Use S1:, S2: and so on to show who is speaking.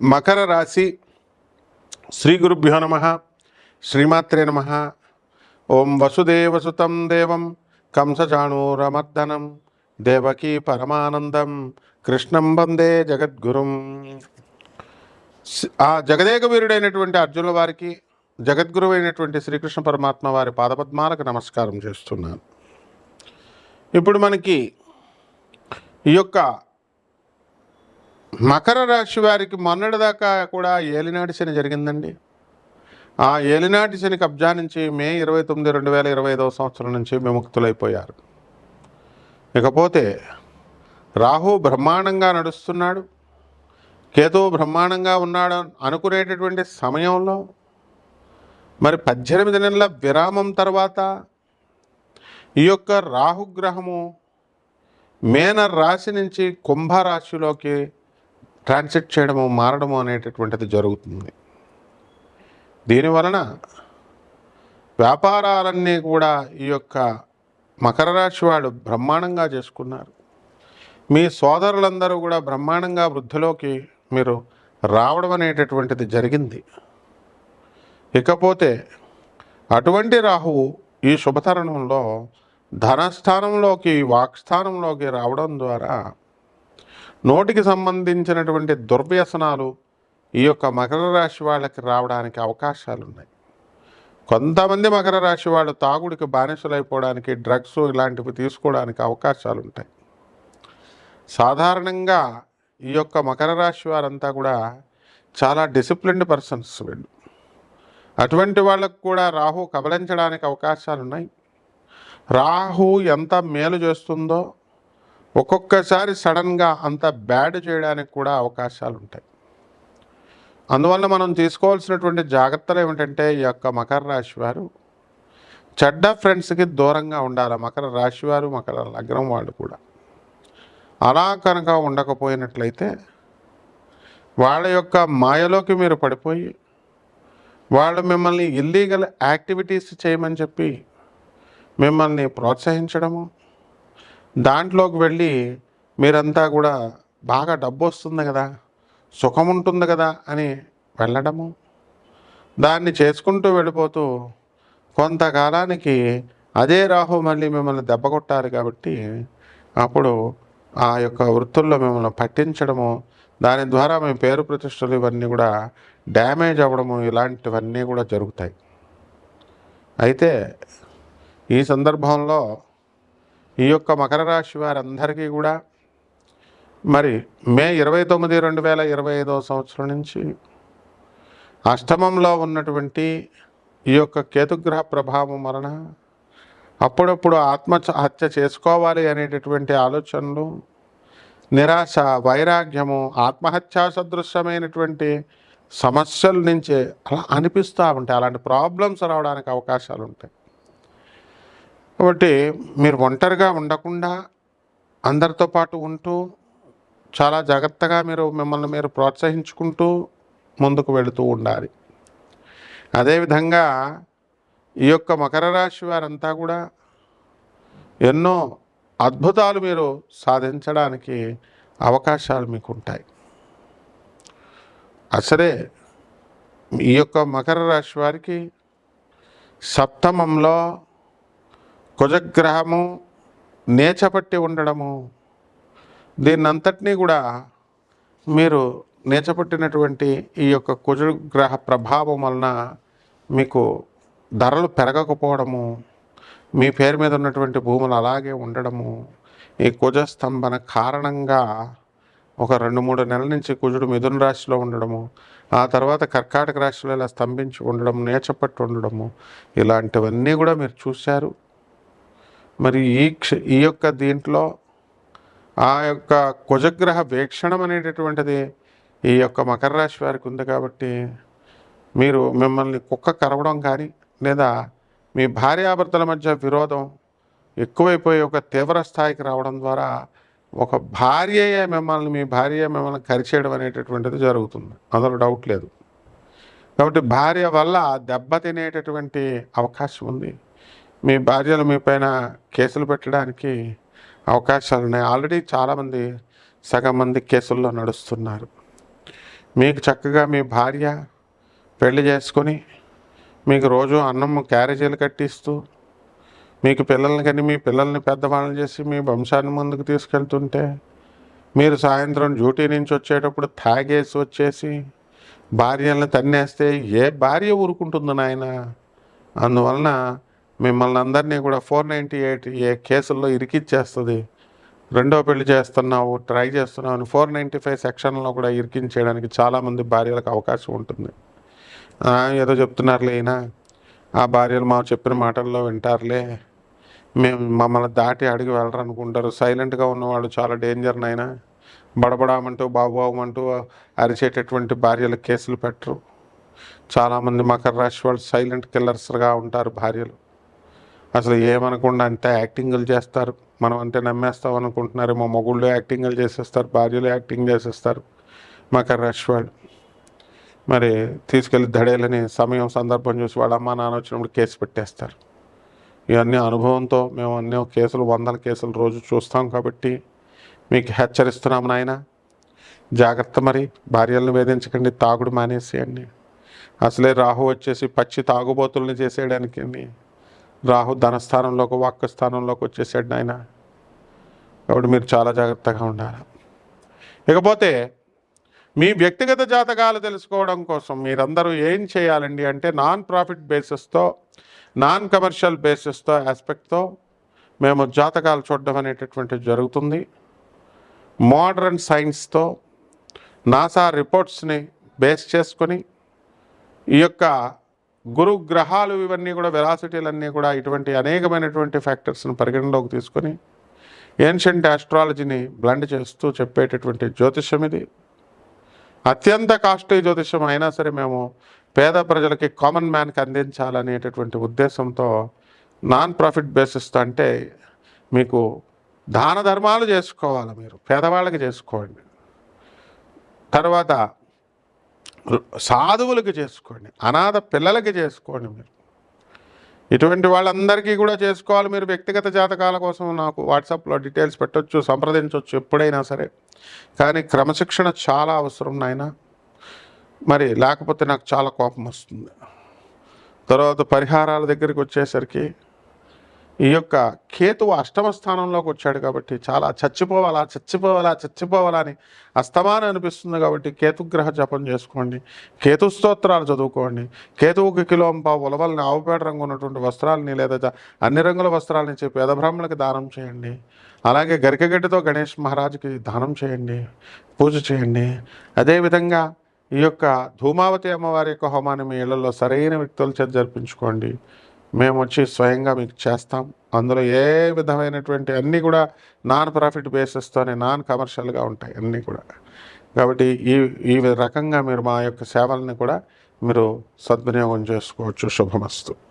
S1: మకర రాశి శ్రీ గురుభ్యో నమ శ్రీమాత్రే నమ. ఓం వసుదేవసుతం దేవం కంసచాణూరమర్దనం దేవకీ పరమానందం కృష్ణం వందే జగద్గురుం. ఆ జగదేక వీరుడైనటువంటి అర్జునుల వారికి జగద్గురు అయినటువంటి శ్రీకృష్ణ పరమాత్మ వారి పాదపద్మాలకు నమస్కారం చేస్తున్నాను. ఇప్పుడు మనకి ఈ యొక్క మకర రాశి వారికి మొన్నటిదాకా కూడా ఏలినాటి శని జరిగిందండి. ఆ ఏలినాటి శని కబ్జా నుంచి మే ఇరవై తొమ్మిది రెండు వేల ఇరవై ఐదవ సంవత్సరం నుంచి విముక్తులైపోయారు. ఇకపోతే రాహు బ్రహ్మాండంగా నడుస్తున్నాడు. కేతువు బ్రహ్మాండంగా ఉన్నాడు అనుకునేటటువంటి సమయంలో మరి పద్దెనిమిది నెలల విరామం తర్వాత ఈ యొక్క రాహుగ్రహము మేన రాశి నుంచి కుంభరాశిలోకి ట్రాన్సిట్ చేయడము మారడము అనేటటువంటిది జరుగుతుంది. దీనివలన వ్యాపారాలన్నీ కూడా ఈ యొక్క మకర రాశి వాళ్ళు బ్రహ్మాండంగా చేసుకున్నారు. మీ సోదరులందరూ కూడా బ్రహ్మాండంగా వృద్ధిలోకి మీరు రావడం అనేటటువంటిది జరిగింది. ఇకపోతే అటువంటి రాహువు ఈ శుభతరుణంలో ధనస్థానంలోకి వాక్స్థానంలోకి రావడం ద్వారా నోటికి సంబంధించినటువంటి దుర్వ్యసనాలు ఈ యొక్క మకర రాశి వాళ్ళకి రావడానికి అవకాశాలు ఉన్నాయి కొంతమంది మకర రాశి వాళ్ళు తాగుడికి బానిసలైపోవడానికి డ్రగ్స్ ఇలాంటివి తీసుకోవడానికి అవకాశాలు ఉంటాయి సాధారణంగా ఈ యొక్క మకర రాశి వారంతా కూడా చాలా డిసిప్లిన్డ్ పర్సన్స్ వీళ్ళు. అటువంటి వాళ్ళకు కూడా రాహు కబలించడానికి అవకాశాలు ఉన్నాయి రాహు ఎంత మేలు చేస్తుందో ఒక్కొక్కసారి సడన్గా అంత బ్యాడ్ చేయడానికి కూడా అవకాశాలు ఉంటాయి అందువల్ల మనం తీసుకోవాల్సినటువంటి జాగ్రత్తలు ఏమిటంటే ఈ యొక్క మకర రాశి వారు చెడ్డ ఫ్రెండ్స్కి దూరంగా ఉండాలి. మకర రాశి వారు మకర లగ్నం వాళ్ళు కూడా. అలా కనుక ఉండకపోయినట్లయితే వాళ్ళ యొక్క మాయలోకి మీరు పడిపోయి వాళ్ళు మిమ్మల్ని ఇల్లీగల్ యాక్టివిటీస్ చేయమని చెప్పి మిమ్మల్ని ప్రోత్సహించడము దాంట్లోకి వెళ్ళి మీరంతా కూడా బాగా డబ్బు వస్తుంది కదా సుఖం ఉంటుంది కదా అని వెళ్ళడము. దాన్ని చేసుకుంటూ వెళ్ళిపోతూ కొంతకాలానికి అదే రాహు మళ్ళీ మిమ్మల్ని దెబ్బ కొట్టారు కాబట్టి అప్పుడు ఆ యొక్క వృత్తుల్లో మిమ్మల్ని పట్టించడము దాని ద్వారా మీ పేరు ప్రతిష్టలు ఇవన్నీ కూడా డ్యామేజ్ అవ్వడము ఇలాంటివన్నీ కూడా జరుగుతాయి. అయితే ఈ సందర్భంలో ఈ యొక్క మకర రాశి వారందరికీ కూడా మరి మే ఇరవై తొమ్మిది రెండు వేల ఇరవై ఐదవ సంవత్సరం నుంచి అష్టమంలో ఉన్నటువంటి ఈ యొక్క కేతుగ్రహ ప్రభావం వలన అప్పుడప్పుడు ఆత్మహత్య చేసుకోవాలి అనేటటువంటి ఆలోచనలు నిరాశ వైరాగ్యము ఆత్మహత్యా సదృశ్యమైనటువంటి సమస్యల నుంచి అలా అనిపిస్తూ ఉంటాయి. అలాంటి ప్రాబ్లమ్స్ రావడానికి అవకాశాలు ఉంటాయి కాబట్టి మీరు ఒంటరిగా ఉండకుండా అందరితో పాటు ఉంటూ చాలా జాగ్రత్తగా మీరు మిమ్మల్ని మీరు ప్రోత్సహించుకుంటూ ముందుకు వెళుతూ ఉండాలి. అదేవిధంగా ఈ యొక్క మకర రాశి వారంతా కూడా ఎన్నో అద్భుతాలు మీరు సాధించడానికి అవకాశాలు మీకు ఉంటాయి అసలే ఈ యొక్క మకర రాశి వారికి సప్తమంలో కుజగ్రహము నేచపట్టి ఉండడము దీన్నంతటినీ కూడా మీరు నేచపట్టినటువంటి ఈ యొక్క కుజగ్రహ ప్రభావం వలన మీకు ధరలు పెరగకపోవడము మీ పేరు మీద ఉన్నటువంటి భూములు అలాగే ఉండడము ఈ కుజస్తంభన కారణంగా ఒక రెండు మూడు నెలల నుంచి కుజుడు మిథున రాశిలో ఉండడము ఆ తర్వాత కర్కాటక రాశిలో ఇలా స్తంభించి ఉండడం నేచపట్టి ఉండడము ఇలాంటివన్నీ కూడా మీరు చూశారు. మరి ఈ క్ష ఈ యొక్క దీంట్లో ఆ యొక్క కుజగ్రహ వీక్షణం అనేటటువంటిది ఈ యొక్క మకర రాశి వారికి ఉంది కాబట్టి మీరు మిమ్మల్ని కుక్క కరవడం కానీ లేదా మీ భార్యాభర్తల మధ్య విరోధం ఎక్కువైపోయి ఒక తీవ్ర స్థాయికి రావడం ద్వారా ఒక భార్యయే మిమ్మల్ని మీ భార్య మిమ్మల్ని కరిచేయడం అనేటటువంటిది జరుగుతుంది. అందులో డౌట్ లేదు. కాబట్టి భార్య వల్ల దెబ్బ తినేటటువంటి అవకాశం ఉంది. మీ భార్యలు మీ పైన కేసులు పెట్టడానికి అవకాశాలు ఉన్నాయి ఆల్రెడీ చాలామంది సగం మంది కేసుల్లో నడుస్తున్నారు. మీకు చక్కగా మీ భార్య పెళ్ళి చేసుకొని మీకు రోజు అన్నం క్యారేజీలు కట్టిస్తూ మీకు పిల్లల్ని కానీ మీ పిల్లల్ని పెద్దవాళ్ళని చేసి మీ వంశాన్ని ముందుకు తీసుకెళ్తుంటే మీరు సాయంత్రం డ్యూటీ నుంచి వచ్చేటప్పుడు తాగేసి వచ్చేసి భార్యలను తన్నేస్తే ఏ భార్య ఊరుకుంటుంది నాయన? అందువలన మిమ్మల్ని అందరినీ కూడా ఫోర్ నైంటీ ఎయిట్ ఏ కేసుల్లో ఇరికిచ్చేస్తుంది. రెండో పెళ్ళి చేస్తున్నావు ట్రై చేస్తున్నావు అని ఫోర్ నైంటీ ఫైవ్ సెక్షన్లో కూడా ఇరికించేయడానికి చాలామంది భార్యలకు అవకాశం ఉంటుంది. ఏదో చెప్తున్నారులే అయినా ఆ భార్యలు మా చెప్పిన మాటల్లో వింటారులే. మేము మమ్మల్ని దాటి అడిగి వెళ్ళరనుకుంటారు. సైలెంట్గా ఉన్నవాళ్ళు చాలా డేంజర్ నాయన. బడబడామంటూ బాబుబాబుమంటూ అరిచేటటువంటి భార్యలు కేసులు పెట్టరు. చాలామంది మకర రాశి వాళ్ళు సైలెంట్ కిల్లర్స్గా ఉంటారు భార్యలు. అసలు ఏమనకుండా అంతే యాక్టింగ్లు చేస్తారు. మనం అంటే నమ్మేస్తాం అనుకుంటున్నారు మా మొగుళ్ళు యాక్టింగ్లు చేసేస్తారు. భార్యలు యాక్టింగ్ చేసేస్తారు. మాకు రష్ వాళ్ళు మరి తీసుకెళ్ళి దడేలని సమయం సందర్భం చూసి వాళ్ళ అమ్మ నాన్న వచ్చినప్పుడు కేసు పెట్టేస్తారు. ఇవన్నీ అనుభవంతో మేము అన్ని కేసులు వందల కేసులు రోజు చూస్తాం కాబట్టి మీకు హెచ్చరిస్తున్నాం నాయన. జాగ్రత్త మరి. భార్యలను వేధించకండి. తాగుడు మానేసేయండి. అసలే రాహు వచ్చేసి పచ్చి తాగుబోతుల్ని చేసేయడానికి రాహు ధనస్థానంలోకి వాక్య స్థానంలోకి వచ్చేసాడు నాయన. కాబట్టి మీరు చాలా జాగ్రత్తగా ఉండాలి. ఇకపోతే మీ వ్యక్తిగత జాతకాలు తెలుసుకోవడం కోసం మీరందరూ ఏం చేయాలండి అంటే నాన్ ప్రాఫిట్ బేసిస్తో నాన్ కమర్షియల్ బేసిస్తో ఆస్పెక్ట్తో మేము జాతకాలు చూడడం అనేటటువంటిది జరుగుతుంది. మోడర్న్ సైన్స్తో నాసా రిపోర్ట్స్ని బేస్ చేసుకొని ఈ యొక్క గురు గ్రహాలు ఇవన్నీ కూడా వెలాసిటీలన్నీ కూడా ఇటువంటి అనేకమైనటువంటి ఫ్యాక్టర్స్ని పరిగణలోకి తీసుకొని ఏన్షియంట్ ఆస్ట్రాలజీని బ్లండ్ చేస్తూ చెప్పేటటువంటి జ్యోతిష్యం ఇది. అత్యంత కాస్ట్లీ జ్యోతిష్యం అయినా సరే మేము పేద ప్రజలకి కామన్ మ్యాన్కి అందించాలనేటటువంటి ఉద్దేశంతో నాన్ ప్రాఫిట్ బేసిస్తో అంటే మీకు దాన ధర్మాలు చేసుకోవాలి మీరు పేదవాళ్ళకి చేసుకోండి. తర్వాత సాధువులకు చేసుకోండి అనాథ పిల్లలకి చేసుకోండి మీరు. ఇటువంటి వాళ్ళందరికీ కూడా చేసుకోవాలి. మీరు వ్యక్తిగత జాతకాల కోసం నాకు వాట్సాప్లో డీటెయిల్స్ పెట్టొచ్చు సంప్రదించవచ్చు ఎప్పుడైనా సరే. కానీ క్రమశిక్షణ చాలా అవసరం నాయన. మరి లేకపోతే నాకు చాలా కోపం వస్తుంది. తర్వాత పరిహారాల దగ్గరికి వచ్చేసరికి ఈ యొక్క కేతువు అష్టమ స్థానంలోకి వచ్చాడు కాబట్టి చాలా చచ్చిపోవాలా చచ్చిపోవాలా చచ్చిపోవాలా అని అస్తమానం అనిపిస్తుంది కాబట్టి కేతుగ్రహ జపం చేసుకోండి. కేతు స్తోత్రాలు చదువుకోండి. కేతువుకి కిలోంప ఉలవల్ని ఆవుపేట రంగు ఉన్నటువంటి వస్త్రాలని లేదా అన్ని రంగుల వస్త్రాలని చెప్పి పేదబ్రాహ్మణులకి దానం చేయండి. అలాగే గరికగడ్డితో గణేష్ మహారాజుకి దానం చేయండి పూజ చేయండి. అదేవిధంగా ఈ యొక్క ధూమావతి అమ్మవారి యొక్క హోమాన్ని మీ ఇళ్ళలో సరైన వ్యక్తుల చేత జరిపించుకోండి. మేము వచ్చి స్వయంగా మీకు చేస్తాం. అందులో ఏ విధమైనటువంటి అన్నీ కూడా నాన్ ప్రాఫిట్ బేసిస్తోనే నాన్ కమర్షియల్గా ఉంటాయి అన్నీ కూడా. కాబట్టి ఈ ఈ రకంగా మీరు మా యొక్క సేవల్ని కూడా మీరు సద్వినియోగం చేసుకోవచ్చు. శుభమస్తు.